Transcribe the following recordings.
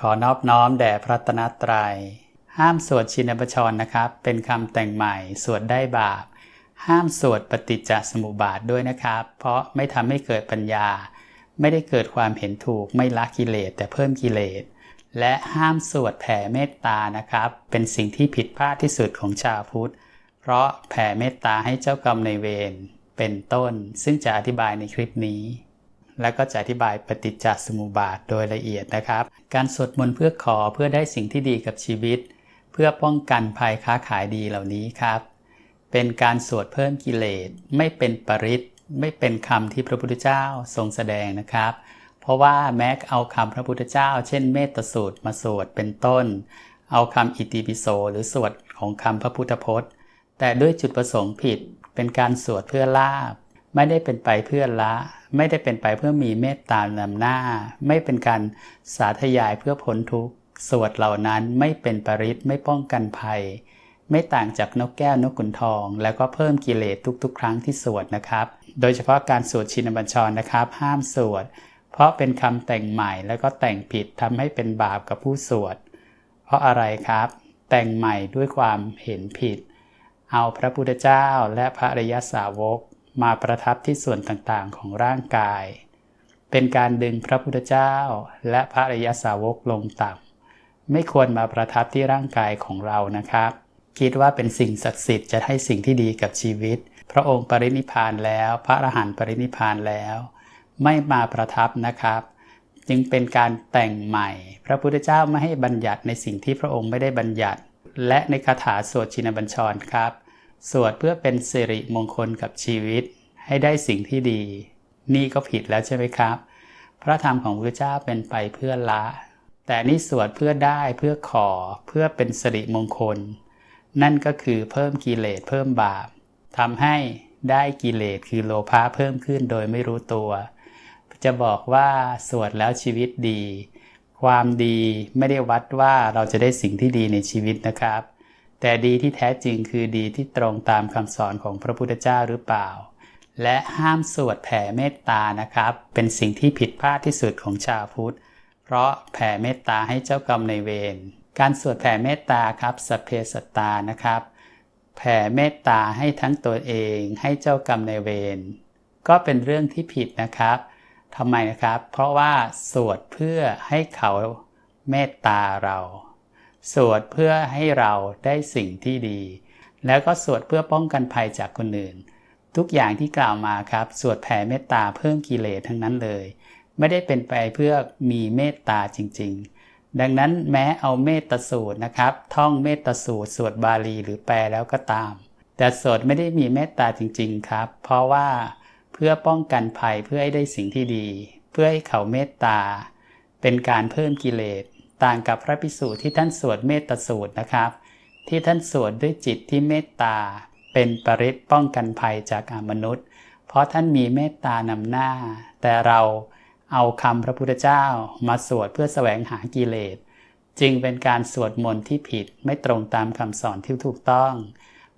ขอนอบน้อมแด่พระตนตรัย ห้ามสวดชินบัญชรนะครับ เป็นคำแต่งใหม่ สวดได้บาป ห้ามสวดปฏิจจสมุปบาทด้วยนะครับ เพราะไม่ทำให้เกิดปัญญา ไม่ได้เกิดความเห็นถูก ไม่ละกิเลสแต่เพิ่มกิเลส และห้ามสวดแผ่เมตตานะครับ เป็นสิ่งที่ผิดพลาดที่สุดของชาวพุทธ เพราะแผ่เมตตาให้เจ้ากรรมในายเวร เป็นต้น ซึ่งจะอธิบายในคลิปนี้ แล้วก็จะอธิบายปฏิจจสมุปบาทโดยละเอียดนะครับ การสวดมนต์เพื่อขอเพื่อได้สิ่งที่ดีกับชีวิต เพื่อป้องกันภัยค้าขายดีเหล่านี้ครับ เป็นการสวดเพิ่มกิเลสไม่เป็นปริตไม่เป็นคำที่พระพุทธเจ้าทรงแสดงนะครับ เพราะว่าแม้เอาคำพระพุทธเจ้า เช่นเมตสูตรมาสวดเป็นต้น เอาคำอิติปิโสหรือสวดของคำพระพุทธพจน์ แต่ด้วยจุดประสงค์ผิดเป็นการสวดเพื่อลาบ ไม่ได้เป็นไปเพื่อละ ไม่ได้เป็นไปเพื่อมีเมตตานำหน้า ไม่เป็นการสาธยายเพื่อพ้นทุกข์สวดเหล่านั้นไม่เป็นปริตไม่ป้องกันภัย ไม่ต่างจากนกแก้วนกขุนทอง แล้วก็เพิ่มกิเลสทุกๆ ครั้งที่สวดนะครับ โดยเฉพาะการสวดชินบัญชรนะครับ ห้ามสวด เพราะเป็นคำแต่งใหม่แล้วก็แต่งผิดทำให้เป็นบาปกับผู้สวด เพราะอะไรครับ แต่งใหม่ด้วยความเห็นผิด เอาพระพุทธเจ้าและพระอริยสาวก มาประทับที่ส่วนต่างๆของร่างกาย เป็นการดึงพระพุทธเจ้า และพระอริยสาวกลงต่ำไม่ควรมาประทับที่ร่างกายของเรานะครับ คิดว่าเป็นสิ่งศักดิ์สิทธิ์จะให้สิ่งที่ดีกับชีวิต พระองค์ปรินิพานแล้ว พระอรหันต์ปรินิพานแล้ว ไม่มาประทับนะครับ จึงเป็นการแต่งใหม่ พระพุทธเจ้าไม่ให้บัญญัติในสิ่งที่พระองค์ไม่ได้บัญญัติ และในคาถาสวดชินบัญชรครับ สวดเพื่อเป็นสิริมงคลกับชีวิต ให้ได้สิ่งที่ดี นี่ก็ผิดแล้วใช่ไหมครับ พระธรรมของพระเจ้าเป็นไปเพื่อละ แต่นี่สวดเพื่อได้เพื่อขอเพื่อเป็นสิริมงคล นั่นก็คือเพิ่มกิเลสเพิ่มบาปทำให้ได้กิเลสคือโลภะเพิ่มขึ้นโดยไม่รู้ตัว จะบอกว่าสวดแล้วชีวิตดี ความดีไม่ได้วัดว่าเราจะได้สิ่งที่ดีในชีวิตนะครับ แต่ดีที่แท้จริงคือดีที่ตรงตามคำสอนของพระพุทธเจ้าหรือเปล่า และห้ามสวดแผ่เมตตานะครับ เป็นสิ่งที่ผิดพลาดที่สุดของชาวพุทธ เพราะแผ่เมตตาให้เจ้ากรรมในายเวร การสวดแผ่เมตตาครับสพเพสตานะครับ แผ่เมตตาให้ทั้งตัวเองให้เจ้ากรรมในายเวร ก็เป็นเรื่องที่ผิดนะครับทำไมนะครับ เพราะว่าสวดเพื่อให้เขาเมตตาเรา สวดเพื่อให้เราได้สิ่งที่ดี แล้วก็สวดเพื่อป้องกันภัยจากคนอื่น ทุกอย่างที่กล่าวมาครับ สวดแผ่เมตตาเพิ่มกิเลสทั้งนั้นเลย ไม่ได้เป็นไปเพื่อมีเมตตาจริง ๆ ดังนั้นแม้เอาเมตตาสูตรนะครับ ท่องเมตตาสูตร สวดบาลีหรือแปลแล้วก็ตาม แต่สวดไม่ได้มีเมตตาจริง ๆ ครับ เพราะว่าเพื่อป้องกันภัยเพื่อให้ได้สิ่งที่ดี เพื่อให้เขาเมตตา เป็นการเพิ่มกิเลส ต่างกับพระภิกษุที่ท่านสวดเมตตาสูตรนะครับ ที่ท่านสวดด้วยจิตที่เมตตา เป็นปริศป้องกันภัยจากอมนุษย์ เพราะท่านมีเมตตานำหน้า แต่เราเอาคำพระพุทธเจ้ามาสวดเพื่อแสวงหากิเลส จึงเป็นการสวดมนต์ที่ผิดไม่ตรงตามคำสอนที่ถูกต้อง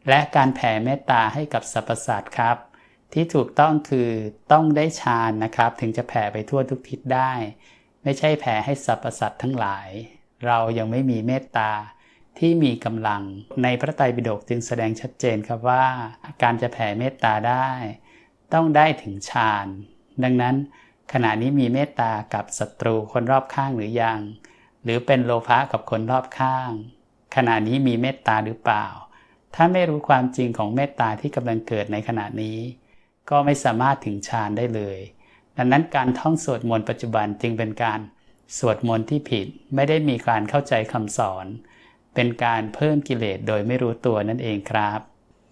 และการแผ่เมตตาให้กับสรรพสัตว์ครับ ที่ถูกต้องคือต้องได้ฌานนะครับ ถึงจะแผ่ไปทั่วทุกทิศได้ ไม่ใช่แผ่ให้สรรพสัตว์ทั้งหลาย เรายังไม่มีเมตตาที่มีกำลังในพระไตรปิฎกจึงแสดงชัดเจนครับว่า การจะแผ่เมตตาได้ ต้องได้ถึงฌานดังนั้นขณะนี้มีเมตตากับศัตรูคนรอบข้างหรือยัง หรือเป็นโลภะกับคนรอบข้าง ขณะนี้มีเมตตาหรือเปล่า ถ้าไม่รู้ความจริงของเมตตาที่กำลังเกิดในขณะนี้ ก็ไม่สามารถถึงฌานได้เลย ดังนั้นการท่องสวดมนต์ปัจจุบันจึงเป็นการสวดมนต์ที่ผิดไม่ได้มีการเข้าใจคำสอน เป็นการเพิ่มกิเลสโดยไม่รู้ตัวนั่นเองครับ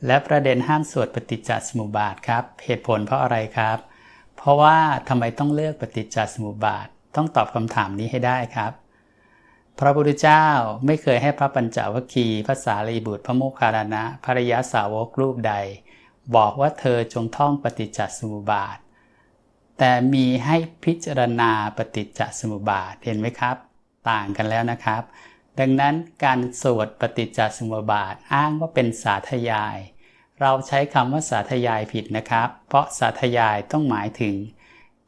และประเด็นห้ามสวดปฏิจจสมุปบาทครับ เหตุผลเพราะอะไรครับ เพราะว่าทำไมต้องเลือกปฏิจจสมุปบาท ต้องตอบคำถามนี้ให้ได้ครับ พระพุทธเจ้าไม่เคยให้พระปัญจวัคคีย์พระสารีบุตรพระโมคคัลลานะภรยาสาวกรูปใด บอกว่าเธอจงท่องปฏิจจสมุปบาท แต่มีให้พิจารณาปฏิจจสมุปบาทเห็นไหมครับ ต่างกันแล้วนะครับ ดังนั้นการสวดปฏิจจสมุปบาทอ้างว่าเป็นสาธยาย เราใช้คำว่าสาธยายผิดนะครับ เพราะสาธยายต้องหมายถึง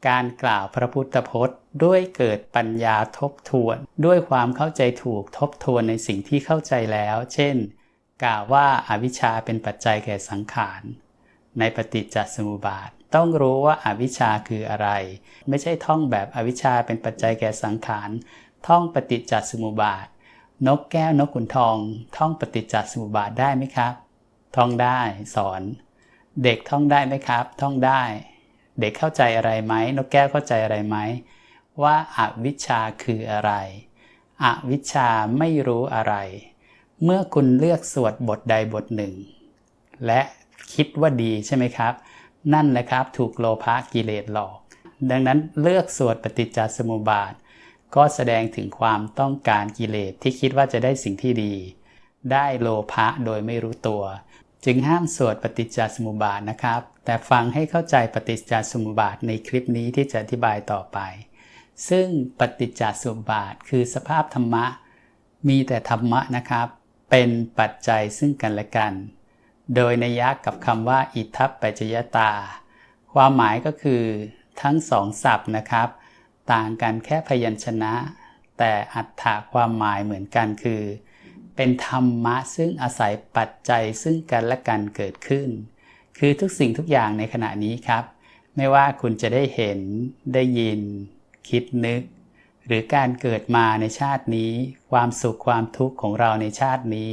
การกล่าวพระพุทธพจน์ ด้วยเกิดปัญญาทบทวน ด้วยความเข้าใจถูกทบทวนในสิ่งที่เข้าใจแล้ว เช่น กล่าวว่าอาวิชชาเป็นปัจจัยแก่สังขาร ในปฏิจจสมุปบาท ต้องรู้ว่าอาวิชชาคืออะไร ไม่ใช่ท่องแบบอวิชชาเป็นปัจจัยแก่สังขาร ท่องปฏิจจสมุปบาท นกแก้วนกขุนทอง ท่องปฏิจจสมุปบาทได้ไหมครับ ท่องได้สอน เด็กท่องได้ไหมครับ ท่องได้ เด็กเข้าใจอะไรไหมนกแก้วเข้าใจอะไรไหมว่าอาวิชชาคืออะไร อวิชชาไม่รู้อะไร เมื่อคุณเลือกสวดบทใดบทหนึ่ง และ คิดว่าดีใช่ไหมครับ นั่นแหละครับถูกโลภะกิเลสหลอก ดังนั้นเลือกสวดปฏิจจสมุปบาท ก็แสดงถึงความต้องการกิเลสที่คิดว่าจะได้สิ่งที่ดี ได้โลภะโดยไม่รู้ตัว จึงห้ามสวดปฏิจจสมุปบาทนะครับ แต่ฟังให้เข้าใจปฏิจจสมุปบาทในคลิปนี้ที่จะอธิบายต่อไป ซึ่งปฏิจจสมุปบาทคือสภาพธรรมะ มีแต่ธรรมะนะครับ เป็นปัจจัยซึ่งกันและกัน โดยนัยยะกับคำว่า อิทัปปัจจยตา ความหมายก็คือทั้งสองศัพท์นะครับ ต่างกันแค่พยัญชนะ แต่อัตถะความหมายเหมือนกันคือ เป็นธรรมะซึ่งอาศัยปัจจัยซึ่งกันและกันเกิดขึ้น คือทุกสิ่งทุกอย่างในขณะนี้ครับ ไม่ว่าคุณจะได้เห็นได้ยิน คิดนึก หรือการเกิดมาในชาตินี้ ความสุขความทุกข์ของเราในชาตินี้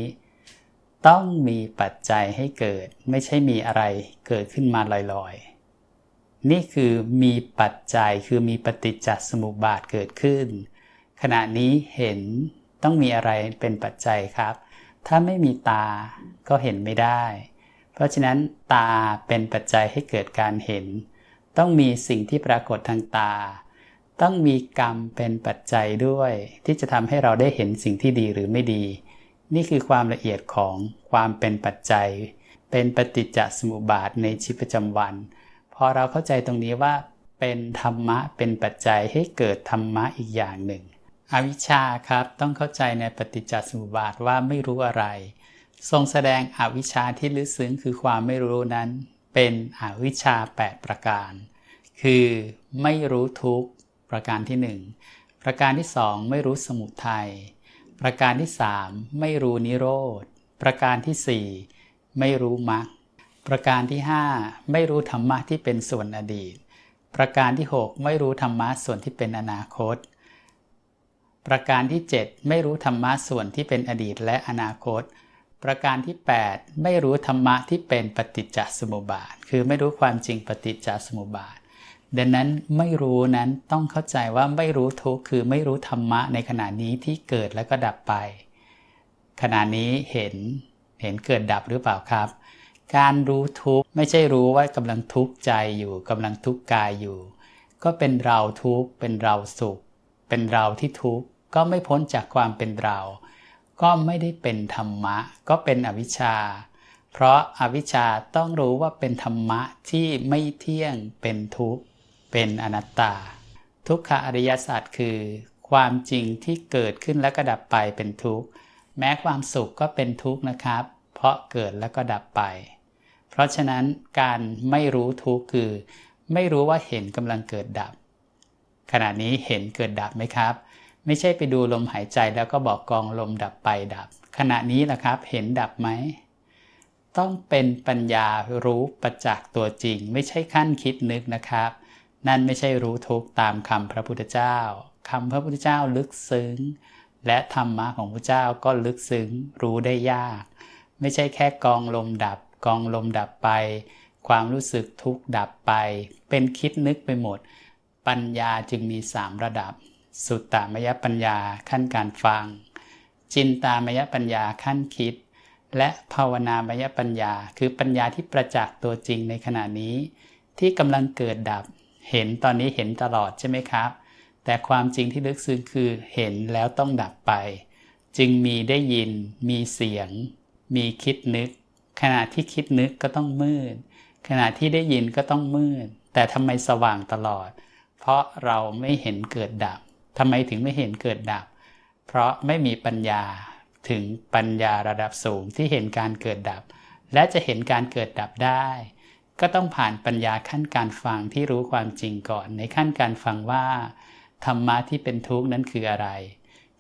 ต้องมีปัจจัยให้เกิด ไม่ใช่มีอะไรเกิดขึ้นมาลอยๆ นี่คือมีปัจจัยคือมีปฏิจจสมุปบาทเกิดขึ้น ขณะนี้เห็นต้องมีอะไรเป็นปัจจัยครับ ถ้าไม่มีตาก็เห็นไม่ได้ เพราะฉะนั้นตาเป็นปัจจัยให้เกิดการเห็น ต้องมีสิ่งที่ปรากฏทางตา ต้องมีกรรมเป็นปัจจัยด้วย ที่จะทำให้เราได้เห็นสิ่งที่ดีหรือไม่ดี นี่คือความละเอียดของความเป็นปัจจัย เป็นปฏิจจสมุปบาทในชีวิตประจำวัน พอเราเข้าใจตรงนี้ว่า เป็นธรรมะเป็นปัจจัยให้เกิดธรรมะอีกอย่างหนึ่ง อวิชชาครับต้องเข้าใจในปฏิจจสมุปบาทว่าไม่รู้อะไร ทรงแสดงอวิชชาที่ลึกซึ้งคือความไม่รู้นั้น เป็นอวิชชา 8 ประการ คือไม่รู้ทุกประการที่ 1 ประการที่ 2 ไม่รู้สมุทัย ประการที่ 3 ไม่รู้นิโรธ ประการที่ 4 ไม่รู้มรรคประการที่ 5 ไม่รู้ธรรมะที่เป็นส่วนอดีต ประการที่ 6 ไม่รู้ธรรมะส่วนที่เป็นอนาคต ประการที่ 7 ไม่รู้ธรรมะส่วนที่เป็นอดีตและอนาคต ประการที่ 8 ไม่รู้ธรรมะที่เป็นปฏิจจสมุปบาท คือไม่รู้ความจริงปฏิจจสมุปบาท ดังนั้นไม่รู้นั้นต้องเข้าใจว่าไม่รู้ทุกคือไม่รู้ธรรมะในขณะนี้ที่เกิดแล้วก็ดับไป ขณะนี้เห็นเห็นเกิดดับหรือเปล่าครับ การรู้ทุกไม่ใช่รู้ว่ากำลังทุกข์ใจอยู่กำลังทุกข์กายอยู่ ก็เป็นเราทุกข์เป็นเราสุข เป็นเราที่ทุกข์ก็ไม่พ้นจากความเป็นเรา ก็ไม่ได้เป็นธรรมะ ก็เป็นอวิชชาเพราะอาวิชชาต้องรู้ว่าเป็นธรรมะที่ไม่เที่ยงเป็นทุกข์ เป็นอนัตตา ทุกขอริยศาสัจคือ ความจริงที่เกิดขึ้นแล้วก็ดับไปเป็นทุกข์แม้ความสุขก็เป็นทุกข์นะครับ เพราะเกิดแล้วก็ดับไป เพราะฉะนั้นการไม่รู้ทุกข์คือ ไม่รู้ว่าเห็นกำลังเกิดดับ ขณะนี้เห็นเกิดดับไหมครับ ไม่ใช่ไปดูลมหายใจแล้วก็บอกกองลมดับไปดับ ขณะนี้แหละครับ เห็นดับไหมต้องเป็นปัญญารู้ประจักษ์ตัวจริง ไม่ใช่ขั้นคิดนึกนะครับ นั่นไม่ใช่รู้ทุกตามคำพระพุทธเจ้าคำพระพุทธเจ้าลึกซึ้ง และธรรมะของพระเจ้าก็ลึกซึ้งรู้ได้ยาก ไม่ใช่แค่กองลมดับ กองลมดับไป ความรู้สึกทุกดับไป เป็นคิดนึกไปหมด ปัญญาจึงมีสามระดับ สุตตามยปัญญาขั้นการฟัง จินตามยปัญญาขั้นคิด และภาวนามยปัญญา คือปัญญาที่ประจักษ์ตัวจริงในขณะนี้ ที่กำลังเกิดดับ เห็นตอนนี้เห็นตลอดใช่ไหมครับ แต่ความจริงที่ลึกซึ้งคือเห็นแล้วต้องดับไป จึงมีได้ยิน มีเสียง มีคิดนึก ขณะที่คิดนึกก็ต้องมืด ขณะที่ได้ยินก็ต้องมืด แต่ทำไมสว่างตลอด เพราะเราไม่เห็นเกิดดับทำไมถึงไม่เห็นเกิดดับ เพราะไม่มีปัญญาถึงปัญญาระดับสูงที่เห็นการเกิดดับ และจะเห็นการเกิดดับได้ ก็ต้องผ่านปัญญาขั้นการฟังที่รู้ความจริงก่อน ในขั้นการฟังว่า ธรรมะที่เป็นทุกข์นั้นคืออะไร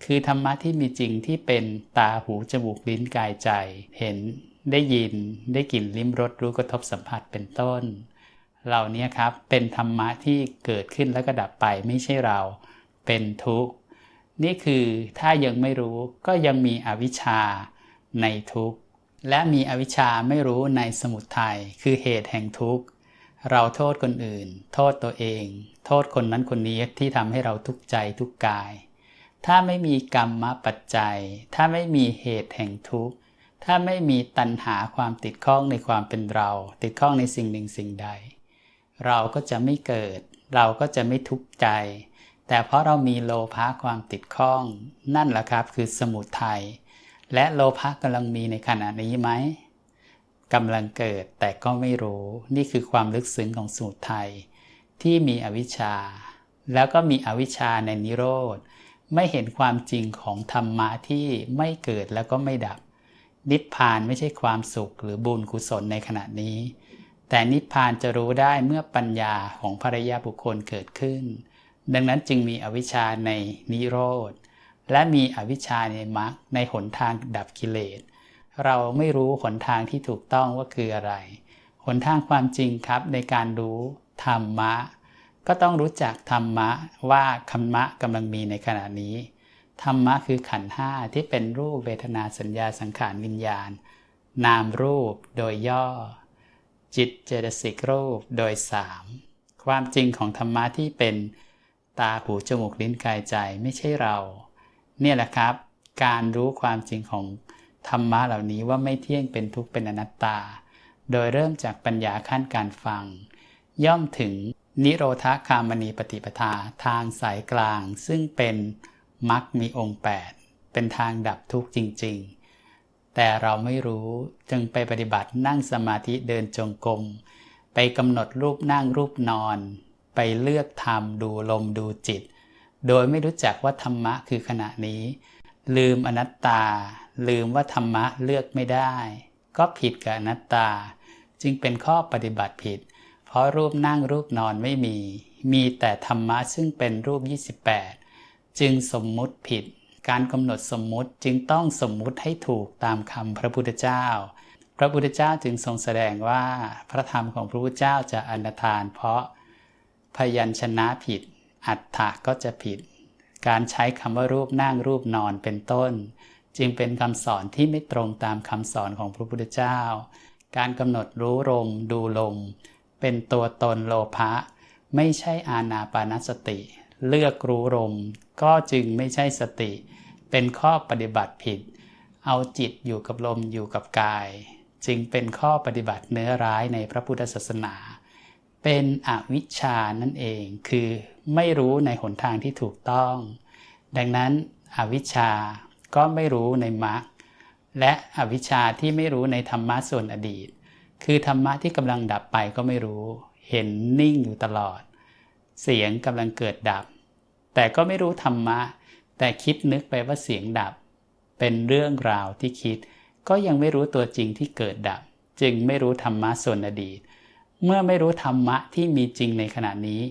คือธรรมะที่มีจริงที่เป็นตาหูจมูกลิ้นกายใจ เห็นได้ยินได้กลิ่นลิ้มรสรู้กระทบสัมผัสเป็นต้น เหล่านี้ครับเป็นธรรมะที่เกิดขึ้นแล้วก็ดับไปไม่ใช่เราเป็นทุกข์ นี่คือถ้ายังไม่รู้ก็ยังมีอวิชชาในทุกข์ และมีอวิชชาไม่รู้ในสมุทัยคือเหตุแห่งทุกข์ เราโทษคนอื่น โทษตัวเอง โทษคนนั้นคนนี้ที่ทำให้เราทุกข์ใจทุกกาย ถ้าไม่มีกรรมปัจจัย ถ้าไม่มีเหตุแห่งทุกข์ ถ้าไม่มีตัณหาความติดข้องในความเป็นเรา ติดข้องในสิ่งหนึ่งสิ่งใด เราก็จะไม่เกิด เราก็จะไม่ทุกข์ใจ แต่เพราะเรามีโลภะความติดข้อง นั่นแหละครับคือสมุทัย และโลภะกำลังมีในขณะนี้ไหมกำลังเกิดแต่ก็ไม่รู้ นี่คือความลึกซึ้งของสมุทัยที่มีอวิชชา แล้วก็มีอวิชชาในนิโรธ ไม่เห็นความจริงของธรรมะที่ไม่เกิดแล้วก็ไม่ดับ นิพพานไม่ใช่ความสุขหรือบุญกุศลในขณะนี้ แต่นิพพานจะรู้ได้เมื่อปัญญาของภรยาบุคคลเกิดขึ้น ดังนั้นจึงมีอวิชชาในนิโรธ และมีอวิชชาในมรรคในหนทางดับกิเลส เราไม่รู้หนทางที่ถูกต้องว่าคืออะไร หนทางความจริงครับในการรู้ธรรมะ ก็ต้องรู้จักธรรมะว่าธรรมะกำลังมีในขณะนี้ ธรรมะคือขันธ์ห้าที่เป็นรูปเวทนาสัญญาสังขารวิญญาณ นามรูปโดยย่อ จิตเจตสิกรูปโดยสามความจริงของธรรมะที่เป็นตาหูจมูกลิ้นกายใจไม่ใช่เรา เนี่ยแหละครับ การรู้ความจริงของธรรมะเหล่านี้ว่าไม่เที่ยงเป็นทุกข์เป็นอนัตตา โดยเริ่มจากปัญญาขั้นการฟัง ย่อมถึงนิโรธคามณีปฏิปทาทางสายกลาง ซึ่งเป็นมรรคมีองค์ 8 เป็นทางดับทุกข์จริง ๆ แต่เราไม่รู้จึงไปปฏิบัตินั่งสมาธิเดินจงกรมไปกำหนดรูปนั่งรูปนอน ไปเลือกทำดูลมดูจิต โดยไม่รู้จักว่าธรรมะคือขณะนี้ ลืมอนัตตา ลืมว่าธรรมะเลือกไม่ได้ ก็ผิดกับอนัตตา จึงเป็นข้อปฏิบัติผิด เพราะรูปนั่งรูปนอนไม่มี มีแต่ธรรมะซึ่งเป็นรูป 28 จึงสมมุติผิด การกำหนดสมมุติจึงต้องสมมุติให้ถูกตามคำพระพุทธเจ้า พระพุทธเจ้าจึงทรงแสดงว่า พระธรรมของพระพุทธเจ้าจะอนัตาน เพราะพยัญชนะผิด อัฏฐะก็จะผิด การใช้คำว่ารูปนั่งรูปนอนเป็นต้น จึงเป็นคำสอนที่ไม่ตรงตามคำสอนของพระพุทธเจ้า การกำหนดรู้ลมดูลม เป็นตัวตนโลภะไม่ใช่อานาปานสติ เลือกรู้ลมก็จึงไม่ใช่สติ เป็นข้อปฏิบัติผิด เอาจิตอยู่กับลมอยู่กับกาย จึงเป็นข้อปฏิบัติเนื้อร้ายในพระพุทธศาสนา เป็นอวิชชานั่นเอง คือไม่รู้ในหนทางที่ถูกต้อง ดังนั้นอวิชชาก็ไม่รู้ในมรรคและอวิชชาที่ไม่รู้ในธรรมะส่วนอดีต คือธรรมะที่กำลังดับไปก็ไม่รู้ เห็นนิ่งอยู่ตลอด เสียงกำลังเกิดดับ แต่ก็ไม่รู้ธรรมะ แต่คิดนึกไปว่าเสียงดับ เป็นเรื่องราวที่คิด ก็ยังไม่รู้ตัวจริงที่เกิดดับ จึงไม่รู้ธรรมะส่วนอดีต เมื่อไม่รู้ธรรมะที่มีจริงในขณะนี้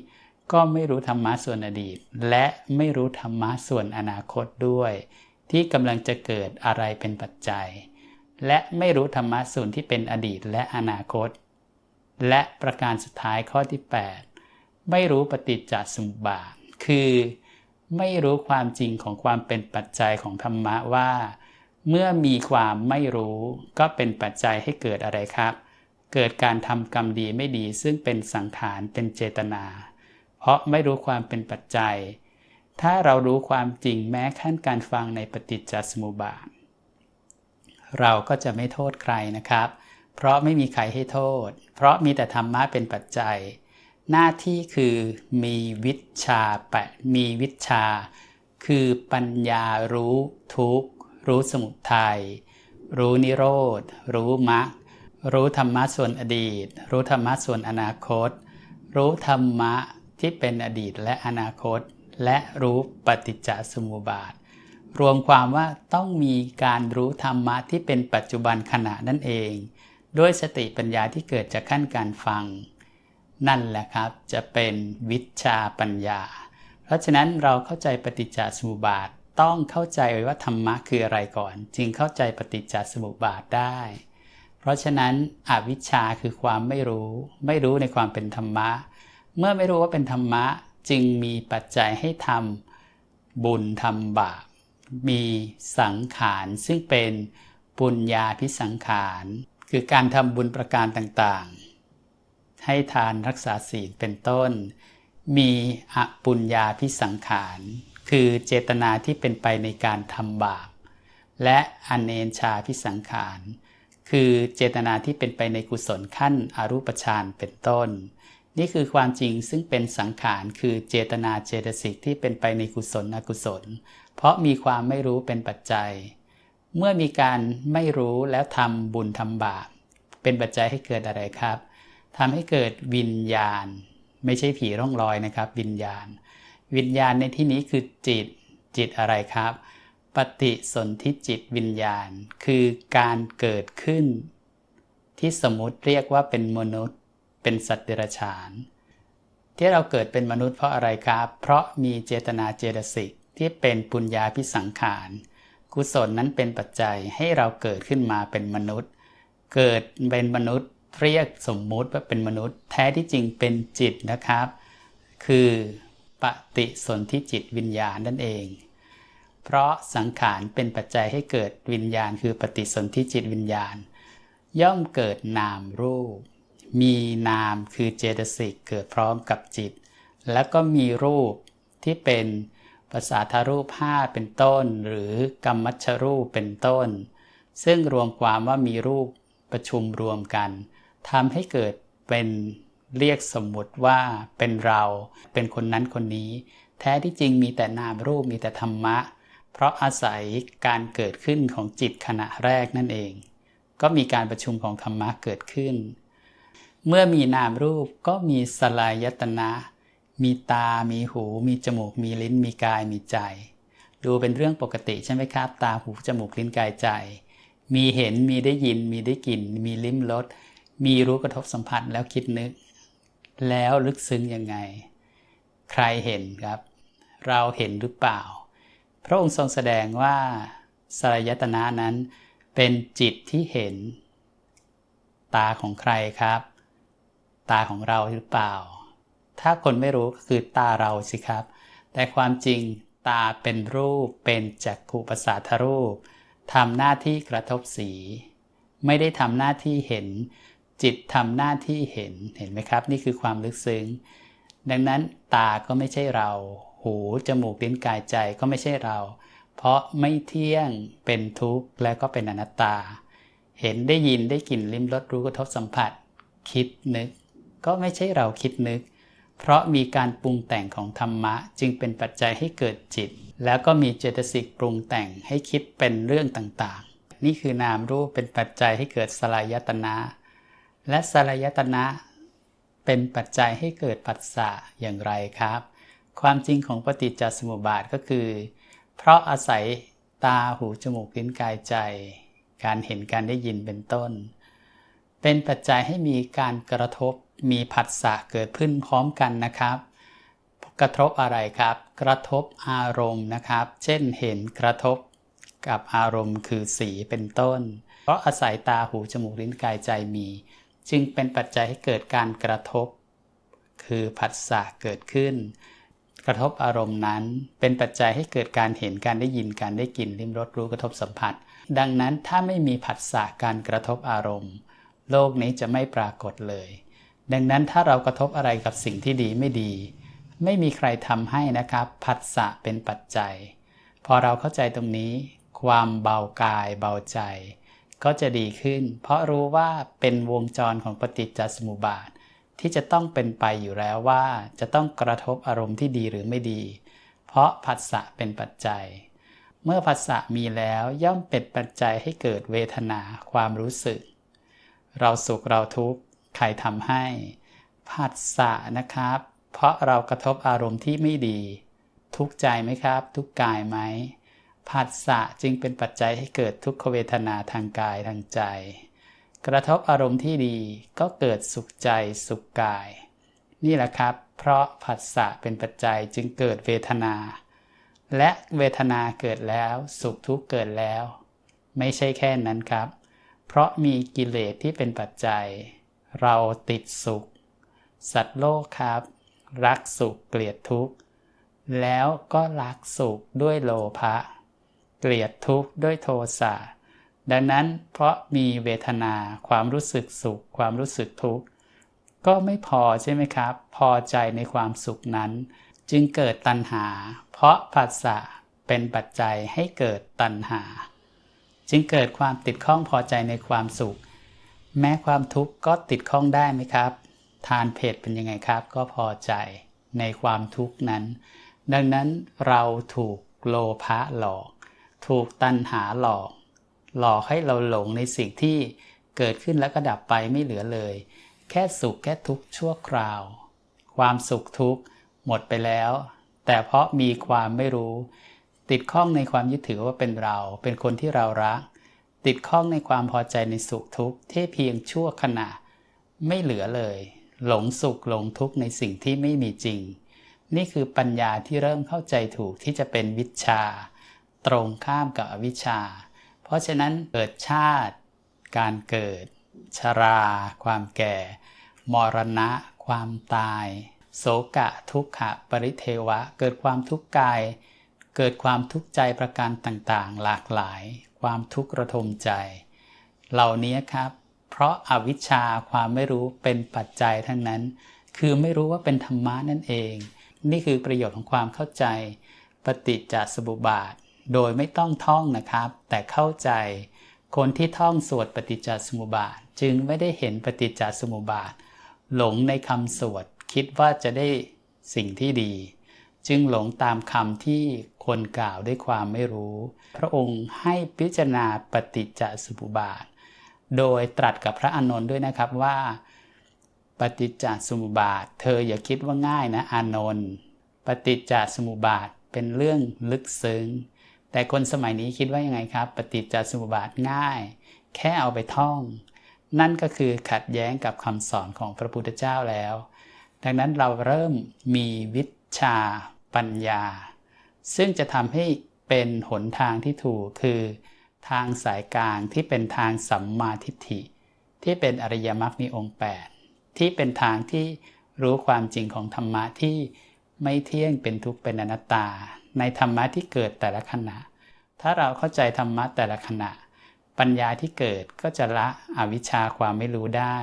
ก็ไม่รู้ธรรมะส่วนอดีต และไม่รู้ธรรมะส่วนอนาคตด้วย ที่กำลังจะเกิดอะไรเป็นปัจจัย และไม่รู้ธรรมะส่วนที่เป็นอดีตและอนาคต และประการสุดท้ายข้อที่ 8 ไม่รู้ปฏิจจสมุปบาทคือไม่รู้ความจริงของความเป็นปัจจัยของธรรมะว่า เมื่อมีความไม่รู้ก็เป็นปัจจัยให้เกิดอะไรครับ เกิดการทำกรรมดีไม่ดีซึ่งเป็นสังขารเป็นเจตนา เพราะไม่รู้ความเป็นปัจจัย ถ้าเรารู้ความจริงแม้ขั้นการฟังในปฏิจจสมุปบาท เราก็จะไม่โทษใครนะครับ เพราะไม่มีใครให้โทษ เพราะมีแต่ธรรมะเป็นปัจจัย หน้าที่คือมีวิชาแปะมีวิชา คือปัญญารู้ทุกข์รู้สมุทัยรู้นิโรธ รู้มรรค รู้ธรรมะส่วนอดีต รู้ธรรมะส่วนอนาคต รู้ธรรมะที่เป็นอดีตและอนาคต และรู้ปฏิจจสมุปบาท รวมความว่าต้องมีการรู้ธรรมะที่เป็นปัจจุบันขณะนั่นเอง ด้วยสติปัญญาที่เกิดจากขั้นการฟัง นั่นแหละครับจะเป็นวิชาปัญญา เพราะฉะนั้นเราเข้าใจปฏิจจสมุปบาทต้องเข้าใจว่าธรรมะคืออะไรก่อน จึงเข้าใจปฏิจจสมุปบาทได้ เพราะฉะนั้นอวิชชาคือความไม่รู้ ไม่รู้ในความเป็นธรรมะ เมื่อไม่รู้ว่าเป็นธรรมะจึงมีปัจจัยให้ทำบุญทำบาปมีสังขารซึ่งเป็นปุญญาพิสังขาร คือการทำบุญประการต่างๆ ให้ทานรักษาศีลเป็นต้น มีอปุญญาพิสังขาร คือเจตนาที่เป็นไปในการทำบาป และอเนนชาพิสังขาร คือเจตนาที่เป็นไปในกุศลขั้นอรูปฌานเป็นต้น นี่คือความจริงซึ่งเป็นสังขารคือเจตนาเจตสิกที่เป็นไปในกุศลอกุศล เพราะมีความไม่รู้เป็นปัจจัย เมื่อมีการไม่รู้แล้วทำบุญทำบาปเป็นปัจจัยให้เกิดอะไรครับทำให้เกิดวิญญาณ ไม่ใช่ผีร่องรอยนะครับ วิญญาณ วิญญาณในที่นี้คือจิตจิตอะไรครับ ปฏิสนธิจิตวิญญาณ คือการเกิดขึ้น ที่สมมติเรียกว่าเป็นมนุษย์ เป็นสัตว์เดรัจฉาน ที่เราเกิดเป็นมนุษย์เพราะอะไรครับ เพราะมีเจตนาเจตสิกที่เป็นปุญญาพิสังขาร กุศลนั้นเป็นปัจจัยให้เราเกิดขึ้นมาเป็นมนุษย์ เกิดเป็นมนุษย์เรียกสมมุติว่าเป็นมนุษย์ แท้ที่จริงเป็นจิตนะครับ คือปฏิสนธิจิตวิญญาณนั่นเอง เพราะสังขารเป็นปัจจัยให้เกิดวิญญาณ คือปฏิสนธิจิตวิญญาณ ย่อมเกิดนามรูป มีนามคือเจตสิกเกิดพร้อมกับจิต แล้วก็มีรูปที่เป็นภาษาทารูปห้าเป็นต้น หรือกรรมัชรูปเป็นต้น ซึ่งรวมความว่ามีรูปประชุมรวมกันทำให้เกิดเป็นเรียกสมมุติว่าเป็นเรา เป็นคนนั้นคนนี้ แท้ที่จริงมีแต่นามรูปมีแต่ธรรมะ เพราะอาศัยการเกิดขึ้นของจิตขณะแรกนั่นเอง ก็มีการประชุมของธรรมะเกิดขึ้น เมื่อมีนามรูปก็มีสลายตนะ มีตา มีหู มีจมูก มีลิ้น มีกาย มีใจ ดูเป็นเรื่องปกติใช่ไหมครับ ตา หู จมูก ลิ้น กาย ใจ มีเห็น มีได้ยิน มีได้กลิ่น มีลิ้มรส มีรู้กระทบสัมผัสแล้วคิดนึก แล้วลึกซึ้งยังไง ใครเห็นครับ เราเห็นหรือเปล่า พระองค์ทรงแสดงว่าสลายตนะนั้นเป็นจิตที่เห็น ตาของใครครับ ตาของเราหรือเปล่า ถ้าคนไม่รู้ก็คือตาเราสิครับ แต่ความจริงตาเป็นรูปเป็นจักขุประสาทรูปทำหน้าที่กระทบสี ไม่ได้ทำหน้าที่เห็น จิตทำหน้าที่เห็นเห็นไหมครับ นี่คือความลึกซึ้ง ดังนั้นตาก็ไม่ใช่เรา หู จมูก ลิ้น กายใจก็ไม่ใช่เรา เพราะไม่เที่ยง เป็นทุกข์ และก็เป็นอนัตตา เห็นได้ยินได้กลิ่นลิ้มรสรู้กระทบสัมผัส คิดนึก ก็ไม่ใช่เราคิดนึก เพราะมีการปรุงแต่งของธรรมะ จึงเป็นปัจจัยให้เกิดจิต แล้วก็มีเจตสิกปรุงแต่งให้คิดเป็นเรื่องต่างๆ นี่คือนามรูปเป็นปัจจัยให้เกิดสลายตนะและสลายตนะเป็นปัจจัยให้เกิดปัสสะอย่างไรครับ ความจริงของปฏิจจสมุปบาทก็คือ เพราะอาศัยตาหูจมูกลิ้นกายใจ การเห็นการได้ยินเป็นต้น เป็นปัจจัยให้มีการกระทบมีผัสสะเกิดขึ้นพร้อมกันนะครับ กระทบอะไรครับ กระทบอารมณ์นะครับ เช่นเห็นกระทบกับอารมณ์คือสีเป็นต้น เพราะอาศัยตาหูจมูกลิ้นกายใจมี จึงเป็นปัจจัยให้เกิดการกระทบ คือผัสสะเกิดขึ้น กระทบอารมณ์นั้น เป็นปัจจัยให้เกิดการเห็นการได้ยินการได้กลิ่นลิ้มรสรู้กระทบสัมผัส ดังนั้นถ้าไม่มีผัสสะการกระทบอารมณ์ โลกนี้จะไม่ปรากฏเลย ดังนั้นถ้าเรากระทบอะไรกับสิ่งที่ดีไม่ดี ไม่มีใครทำให้นะครับผัสสะเป็นปัจจัย พอเราเข้าใจตรงนี้ ความเบากายเบาใจ ก็จะดีขึ้น เพราะรู้ว่าเป็นวงจรของปฏิจจสมุปบาท ที่จะต้องเป็นไปอยู่แล้วว่า จะต้องกระทบอารมณ์ที่ดีหรือไม่ดี เพราะผัสสะเป็นปัจจัย เมื่อผัสสะมีแล้วย่อมเป็นปัจจัยให้เกิดเวทนาความรู้สึก เราสุขเราทุกข์ใครทำให้ผัสสะนะครับ เพราะเรากระทบอารมณ์ที่ไม่ดี ทุกใจไหมครับ ทุกกายไหมผัสสะจึงเป็นปัจจัยให้เกิดทุกขเวทนาทางกายทางใจ กระทบอารมณ์ที่ดีก็เกิดสุขใจสุขกาย นี่แหละครับ เพราะผัสสะเป็นปัจจัยจึงเกิดเวทนา และเวทนาเกิดแล้ว สุขทุกข์เกิดแล้ว ไม่ใช่แค่นั้นครับ เพราะมีกิเลสที่เป็นปัจจัย เราติดสุข สัตว์โลกครับ รักสุขเกลียดทุกข์แล้วก็รักสุขด้วยโลภะเกลียดทุกข์ด้วยโทสะ ดังนั้นเพราะมีเวทนาความรู้สึกสุข ความรู้สึกทุกข์ก็ไม่พอใช่ไหมครับ พอใจในความสุขนั้น จึงเกิดตัณหา เพราะผัสสะเป็นปัจจัยให้เกิดตัณหา จึงเกิดความติดข้องพอใจในความสุข แม้ความทุกข์ก็ติดข้องได้ไหมครับ ทานเผ็ดเป็นยังไงครับ ก็พอใจในความทุกข์นั้น ดังนั้นเราถูกโลภะหลอก ถูกตัณหาหลอก หลอกให้เราหลงในสิ่งที่เกิดขึ้นแล้วก็ดับไปไม่เหลือเลย แค่สุขแค่ทุกข์ชั่วคราว ความสุขทุกข์หมดไปแล้ว แต่เพราะมีความไม่รู้ ติดข้องในความยึดถือว่าเป็นเรา เป็นคนที่เรารัก ติดข้องในความพอใจในสุขทุกข์ที่เพียงชั่วขณะ ไม่เหลือเลย หลงสุขหลงทุกข์ในสิ่งที่ไม่มีจริง นี่คือปัญญาที่เริ่มเข้าใจถูกที่จะเป็นวิชา ตรงข้ามกับอวิชชา เพราะฉะนั้นเกิดชาติ การเกิด ชรา ความแก่ มรณะ ความตาย โศกะทุกขะปริเทวะ เกิดความทุกข์กาย เกิดความทุกข์ใจประการต่างๆ หลากหลาย ความทุกข์ระทมใจ เหล่านี้ครับ เพราะอาวิชชาความไม่รู้เป็นปัจจัยทั้งนั้น คือไม่รู้ว่าเป็นธรรมะนั่นเอง นี่คือประโยชน์ของความเข้าใจ ปฏิจจสมุปบาท โดยไม่ต้องท่องนะครับ แต่เข้าใจ คนที่ท่องสวดปฏิจจสมุปบาท จึงไม่ได้เห็นปฏิจจสมุปบาท หลงในคำสวดคิดว่าจะได้สิ่งที่ดี จึงหลงตามคำที่คนกล่าวด้วยความไม่รู้ พระองค์ให้พิจารณาปฏิจจสมุปบาท โดยตรัสกับพระอานนท์ด้วยนะครับว่าปฏิจจสมุปบาท เธออย่าคิดว่าง่ายนะอานนท์ปฏิจจสมุปบาทเป็นเรื่องลึกซึ้ง แต่คนสมัยนี้คิดว่ายังไงครับ ปฏิจจสมุปบาทง่าย แค่เอาไปท่อง นั่นก็คือขัดแย้งกับคำสอนของพระพุทธเจ้าแล้ว ดังนั้นเราเริ่มมีวิชาปัญญา ซึ่งจะทำให้เป็นหนทางที่ถูกคือ ทางสายกลางที่เป็นทางสัมมาทิฏฐิ ที่เป็นอริยมรรคมีองค์ 8 ที่เป็นทางที่รู้ความจริงของธรรมะที่ไม่เที่ยงเป็นทุกข์เป็นอนัตตา ในธรรมะที่เกิดแต่ละขณะ ถ้าเราเข้าใจธรรมะแต่ละขณะ ปัญญาที่เกิดก็จะละอวิชชาความไม่รู้ได้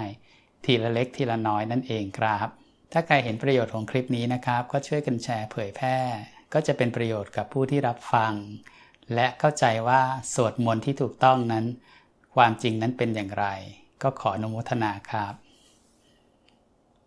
ทีละเล็กทีละน้อยนั่นเองครับ ถ้าใครเห็นประโยชน์ของคลิปนี้นะครับ ก็ช่วยกันแชร์เผยแพร่ ก็จะเป็นประโยชน์กับผู้ที่รับฟัง และเข้าใจว่าสวดมนต์ที่ถูกต้องนั้น ความจริงนั้นเป็นอย่างไร ก็ขออนุโมทนาครับ